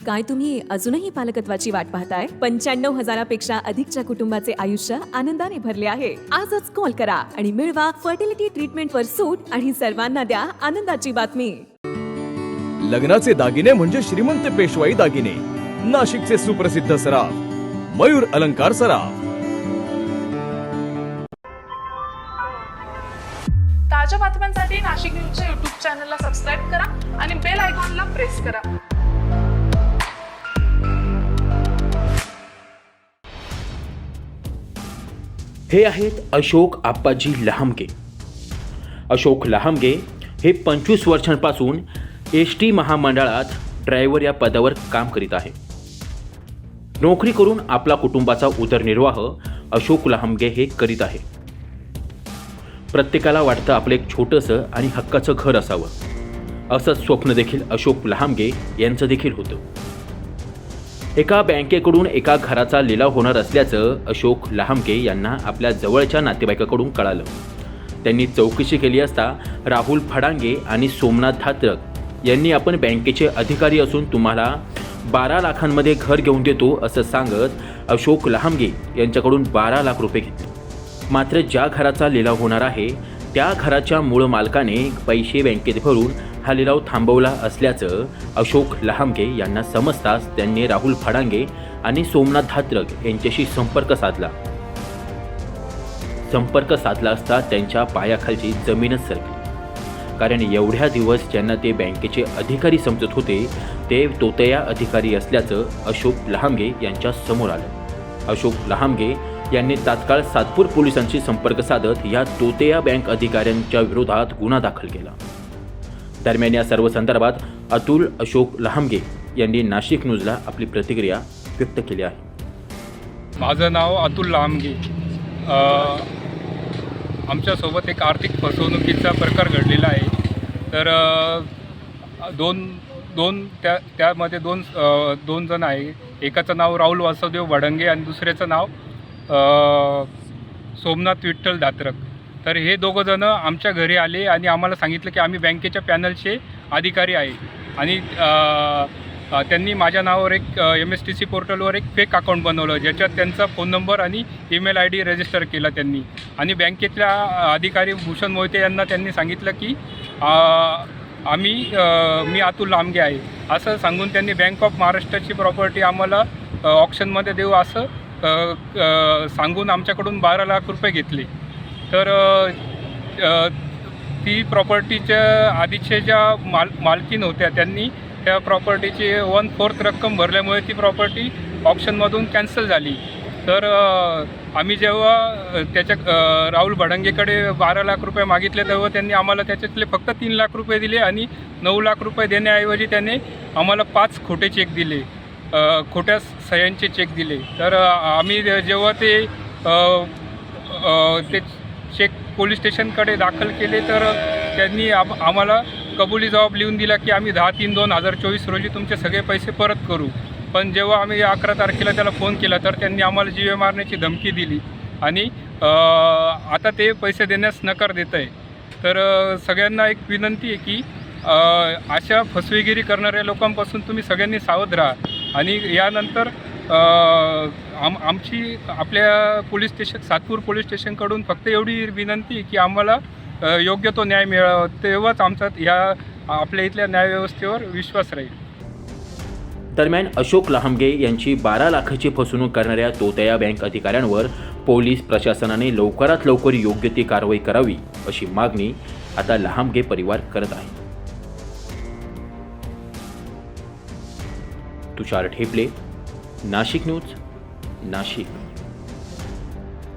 काय तुम्ही अजूनही पालकत्वाची वाट पाहताय? पंच्याण्णव हजारापेक्षा अधिकच्या कुटुंबाचे आयुष्य आनंदाने भरले आहे. आजच कॉल करा आणि मिळवा फर्टिलिटी ट्रीटमेंटवर सूट आणि सर्वांना द्या आनंदाची बातमी. लग्नाचे दागिने म्हणजे श्रीमंत पेशवाई दागिने. नाशिकचे सुप्रसिद्ध सराफ. मयूर अलंकार सराफ. ताज्या बातम्यांसाठी नाशिक न्यूजच्या युट्यूब चॅनलला सबस्क्राईब करा आणि बेल आयकॉनला प्रेस करा. हे आहेत अशोक आप्पाजी लहामगे. अशोक लहामगे हे पंचवीस वर्षांपासून एस टी महामंडळात ड्रायव्हर या पदावर काम करीत आहे. नोकरी करून आपला कुटुंबाचा उदरनिर्वाह अशोक लहामगे हे करीत आहे. प्रत्येकाला वाटतं आपलं एक छोटंसं आणि हक्काचं घर असावं. असंच स्वप्न देखील अशोक लहामगे यांचं देखील होतं. एका बँकेकडून एका घराचा लिलाव होणार असल्याचं अशोक लहामके यांना आपल्या जवळच्या नातेवाईकाकडून कळालं. त्यांनी चौकशी केली असता राहुल फडांगे आणि सोमनाथ धात्रक यांनी आपण बँकेचे अधिकारी असून तुम्हाला बारा लाखांमध्ये घर घेऊन देतो असं सांगत अशोक लहामगे यांच्याकडून बारा लाख रुपये घेतले. मात्र ज्या घराचा लिलाव होणार आहे त्या घराच्या मूळ मालकाने पैसे बँकेत भरून हा लिलाव थांबवला असल्याचं अशोक लहामगे यांना समजताच त्यांनी राहुल फडांगे आणि सोमनाथ धात्रक यांच्याशी संपर्क साधला. संपर्क साधला असता त्यांच्या पायाखालची जमीनच सरकली. कारण एवढ्या दिवस ज्यांना ते बँकेचे अधिकारी समजत होते ते तोतया अधिकारी असल्याचं अशोक लहामगे यांच्या समोर आलं. अशोक लहामगे यांनी तात्काळ सातपूर पोलिसांशी संपर्क साधत या तोतया बँक अधिकाऱ्यांच्या विरोधात गुन्हा दाखल केला. दरम्यान या सर्व संदर्भात अतुल अशोक लहामगे यांनी नाशिक न्यूजला आपली प्रतिक्रिया व्यक्त केली आहे. माझं नाव अतुल लामगे आमच्यासोबत एक आर्थिक फसवणुकीचा प्रकार घडलेला आहे. तर दोन दोन त्या त्यामध्ये दोन दोन जण आहे. एकाचं नाव राहुल वासुदेव भडंगे आणि दुसऱ्याचं नाव सोमनाथ विठ्ठल दात्रक. तर हे दोघं जणं आमच्या घरी आले आणि आम्हाला सांगितलं की आम्ही बँकेच्या पॅनलचे अधिकारी आहे. आणि त्यांनी माझ्या नावावर एक एम एस टी सी पोर्टलवर एक फेक अकाउंट बनवलं ज्याच्यात त्यांचा फोन नंबर आणि ईमेल आय डी रजिस्टर केला त्यांनी. आणि बँकेतल्या अधिकारी भूषण मोहिते यांना त्यांनी सांगितलं की आम्ही मी अतुल लांबगे आहे. असं सांगून त्यांनी बँक ऑफ महाराष्ट्राची प्रॉपर्टी आम्हाला ऑप्शनमध्ये देऊ असं सांगून आमच्याकडून बारा लाख रुपये घेतले. तर ती प्रॉपर्टीच्या आधीच्या ज्या माल मालकीन होत्या त्यांनी त्या प्रॉपर्टीची वन फोर्थ रक्कम भरल्यामुळे ती प्रॉपर्टी ऑप्शनमधून कॅन्सल झाली. तर आम्ही जेव्हा त्याच्या राहुल भडंगेकडे बारा लाख रुपये मागितले तेव्हा त्यांनी आम्हाला त्याच्यातले फक्त तीन लाख रुपये दिले आणि नऊ लाख रुपये देण्याऐवजी त्याने आम्हाला पाच खोटे चेक दिले. खोट्या सह्यांचे चेक दिले. तर आम्ही जेव्हा ते ते शेख पोलीस स्टेशनकडे दाखल केले तर त्यांनी आम आम्हाला कबुली जबाब लिहून दिला की आम्ही दहा तीन दोन हजार चोवीस रोजी तुमचे सगळे पैसे परत करू. पण जेव्हा आम्ही अकरा तारखेला त्याला फोन केला तर त्यांनी आम्हाला जीवे मारण्याची धमकी दिली. आणि आता ते पैसे देण्यास नकार देत आहे तर सगळ्यांना एक विनंती आहे की अशा फसवेगिरी करणाऱ्या लोकांपासून तुम्ही सगळ्यांनी सावध राहा. आणि यानंतर आम आमची आपल्या पोलीस स्टेशन सातपूर पोलीस स्टेशनकडून फक्त एवढी विनंती की आम्हाला योग्य तो न्याय मिळावा. तेव्हाच आमचा ह्या आपल्या इथल्या न्यायव्यवस्थेवर विश्वास राहील. दरम्यान अशोक लहामगे यांची बारा लाखाची फसवणूक करणाऱ्या तोतया बँक अधिकाऱ्यांवर पोलीस प्रशासनाने लवकरात लवकर योग्य ती कारवाई करावी अशी मागणी आता लहामगे परिवार करत आहे. तुषार ठेपले नाशिक न्यूज नाशिक